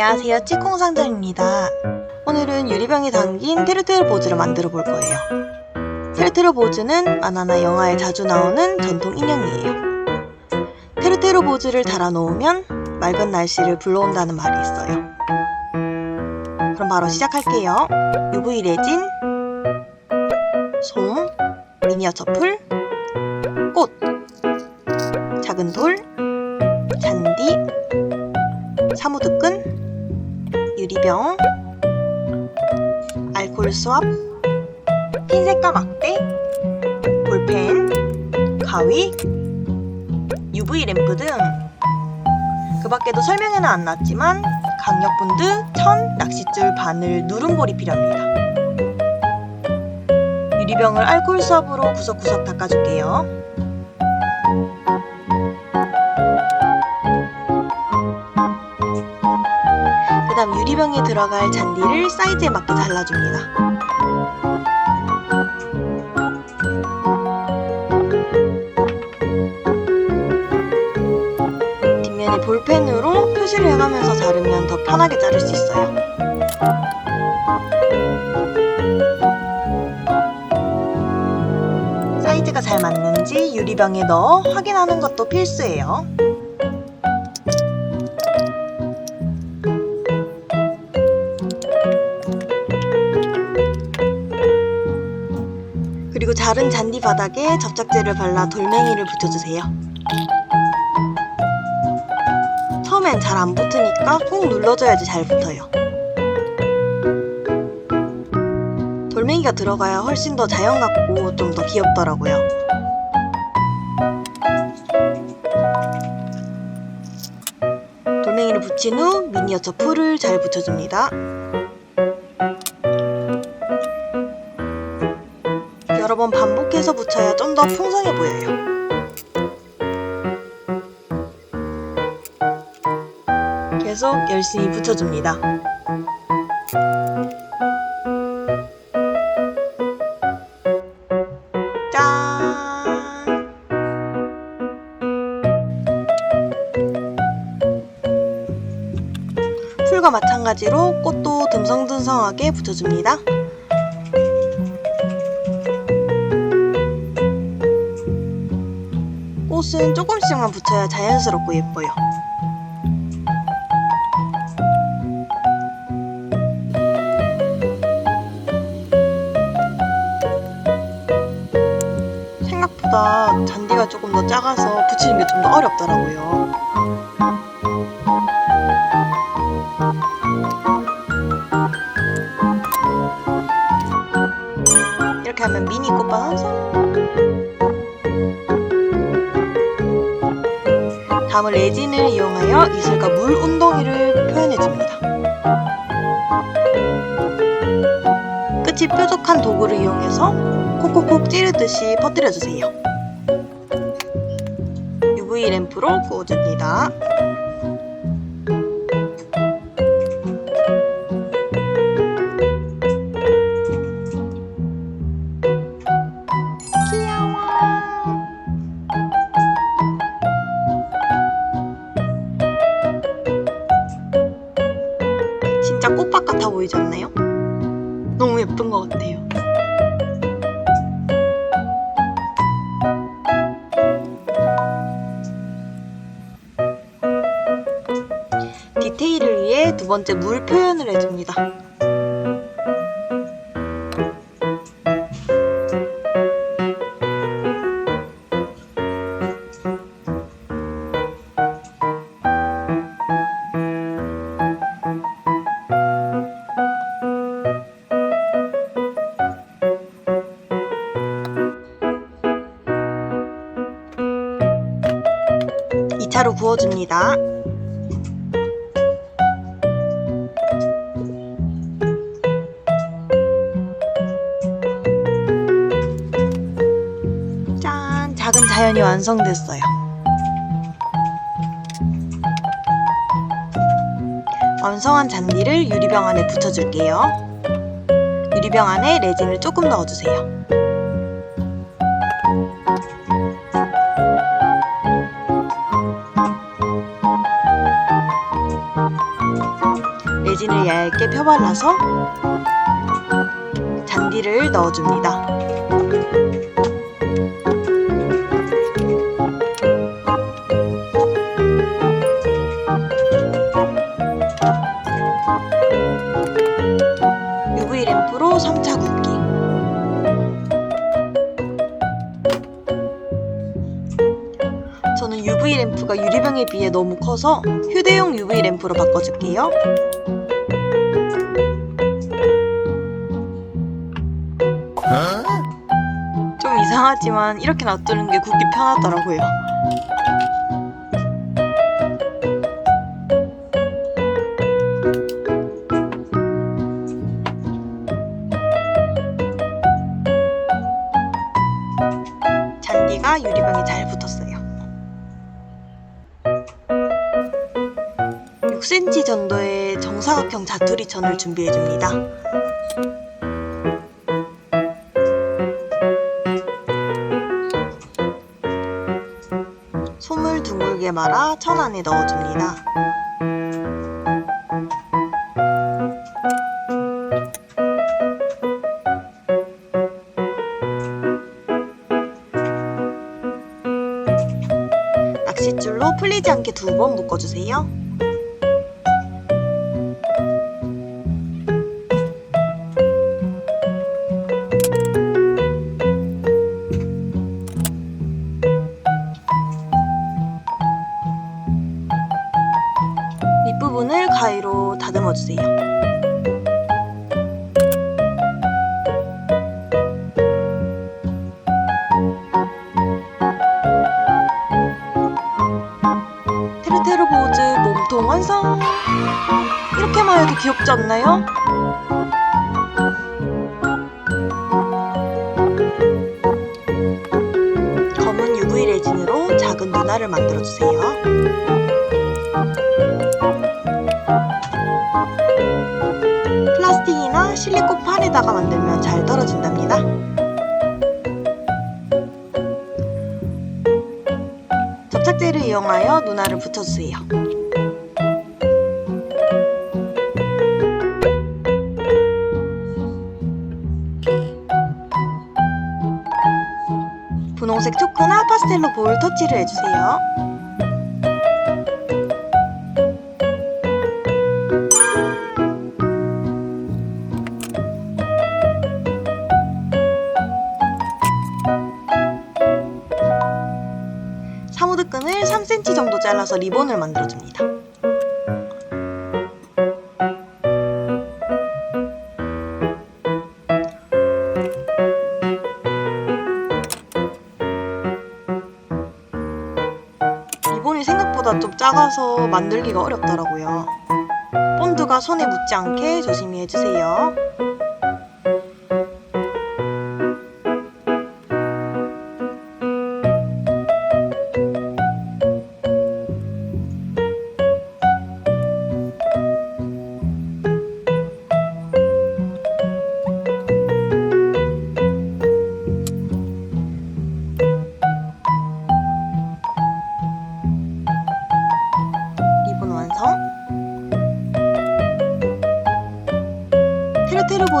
안녕하세요. 치콩상점입니다. 오늘은 유리병에 담긴 테르테르 보즈를 만들어 볼 거예요. 테르테르 보즈는 만화나 영화에 자주 나오는 전통 인형이에요. 테르테르 보즈를 달아 놓으면 맑은 날씨를 불러온다는 말이 있어요. 그럼 바로 시작할게요. UV 레진 솜 미니어처 풀 꽃, 작은 돌, 잔디, 사무드끈, 유리병, 알콜 수압, 핀셋과 막대, 볼펜, 가위, UV 램프 등 그 밖에도 설명에는 안 나왔지만 강력분드, 천, 낚싯줄, 바늘, 누름볼이 필요합니다. 유리병을 알콜 수압으로 구석구석 닦아줄게요. 유리병에 들어갈 잔디를 사이즈에 맞게 잘라줍니다. 뒷면에 볼펜으로 표시를 해가면서 자르면 더 편하게 자를 수 있어요. 사이즈가 잘 맞는지 유리병에 넣어 확인하는 것도 필수예요. 자른 잔디 바닥에 접착제를 발라 돌멩이를 붙여주세요. 처음엔 잘 안 붙으니까 꾹 눌러줘야지 잘 붙어요. 돌멩이가 들어가야 훨씬 더 자연 같고 좀 더 귀엽더라고요. 돌멩이를 붙인 후 미니어처 풀을 잘 붙여줍니다. 여러 번 반복해서 붙여야 좀 더 풍성해 보여요. 계속 열심히 붙여줍니다. 짠! 풀과 마찬가지로 꽃도 듬성듬성하게 붙여줍니다. 꽃은 조금씩만 붙여야 자연스럽고 예뻐요. 생각보다 잔디가 조금 더 작아서 붙이는 게 좀 더 어렵더라고요. 이렇게 하면 미니 꽃밭 완성! 다음은 레진을 이용하여 이슬과 물 운동이를 표현해줍니다. 끝이 뾰족한 도구를 이용해서 콕콕콕 찌르듯이 퍼뜨려주세요. UV 램프로 구워줍니다. 꽃밭 같아 보이지 않나요? 너무 예쁜 것 같아요. 디테일을 위해 두 번째 물 표현을 해줍니다. 이차로 부어줍니다. 짠! 작은 자연이 완성됐어요. 완성한 잔디를 유리병 안에 붙여줄게요. 유리병 안에 레진을 조금 넣어주세요. 펴발라서 잔디를 넣어줍니다. UV 램프로 3차 굽기. 저는 UV 램프가 유리병에 비해 너무 커서 휴대용 UV 램프로 바꿔줄게요. 하지만 이렇게 놔두는 게 굽기 편하더라고요. 잔디가 유리병에 잘 붙었어요. 6cm 정도의 정사각형 자투리 천을 준비해줍니다. 둥글게 말아 천 안에 넣어줍니다. 낚싯줄로 풀리지 않게 두 번 묶어주세요. 몸통 완성! 이렇게만 해도 귀엽지 않나요? 검은 UV 레진으로 작은 눈알을 만들어주세요. 플라스틱이나 실리콘 판에다가 만들면 잘 떨어진답니다. 접착제를 이용하여 눈알을 붙여주세요. 분홍색 초크나 파스텔로 볼 터치를 해주세요. 사무드 끈을 3cm 정도 잘라서 리본을 만들어줍니다. 생각보다 좀 작아서 만들기가 어렵더라고요. 본드가 손에 묻지 않게 조심히 해주세요.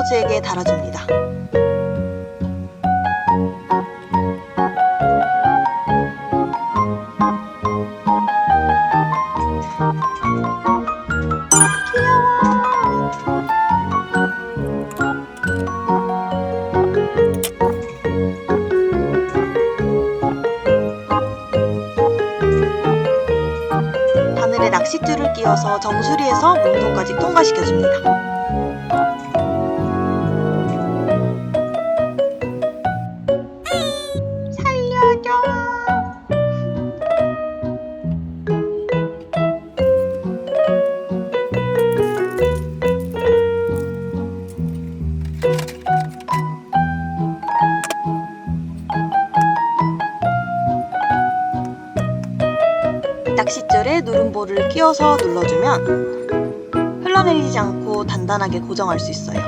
보즈에게 달아줍니다. 바늘에 낚싯줄을 끼워서 정수리에서 몸통까지 통과시켜줍니다. 끼워서 눌러주면 흘러내리지 않고 단단하게 고정할 수 있어요.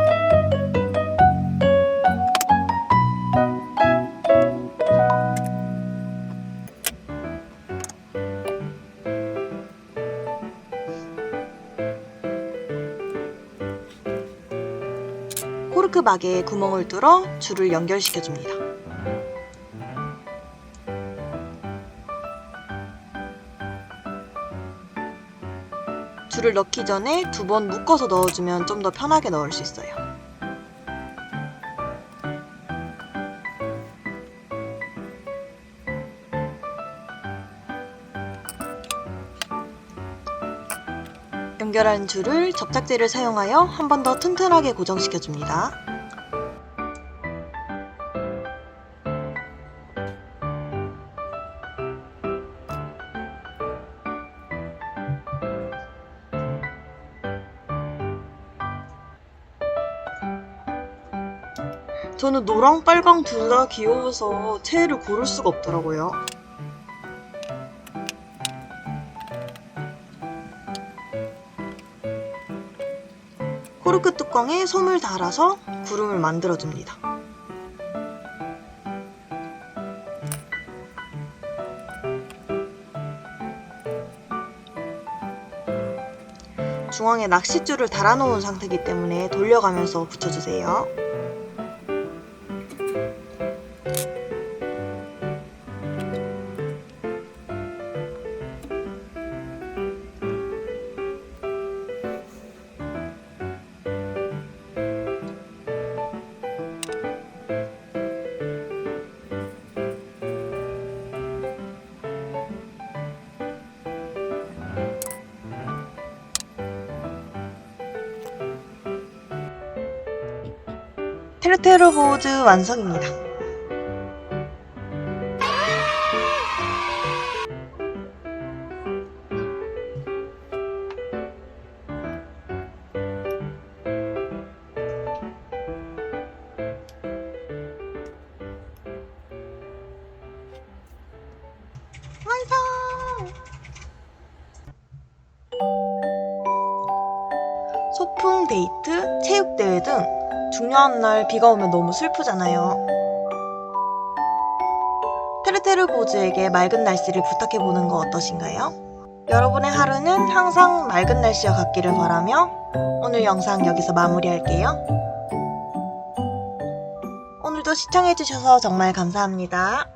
코르크 막에 구멍을 뚫어 줄을 연결시켜 줍니다. 줄을 넣기 전에 두 번 묶어서 넣어주면 좀 더 편하게 넣을 수 있어요. 연결한 줄을 접착제를 사용하여 한 번 더 튼튼하게 고정시켜 줍니다. 저는 노랑 빨강 둘 다 귀여워서 채를 고를 수가 없더라고요. 코르크 뚜껑에 솜을 달아서 구름을 만들어줍니다. 중앙에 낚싯줄을 달아놓은 상태이기 때문에 돌려가면서 붙여주세요. 테르테르 보즈 완성입니다. 완성! 소풍 데이트, 체육대회 등 중요한 날 비가 오면 너무 슬프잖아요. 테르테르 보즈에게 맑은 날씨를 부탁해보는 거 어떠신가요? 여러분의 하루는 항상 맑은 날씨와 같기를 바라며 오늘 영상 여기서 마무리할게요. 오늘도 시청해주셔서 정말 감사합니다.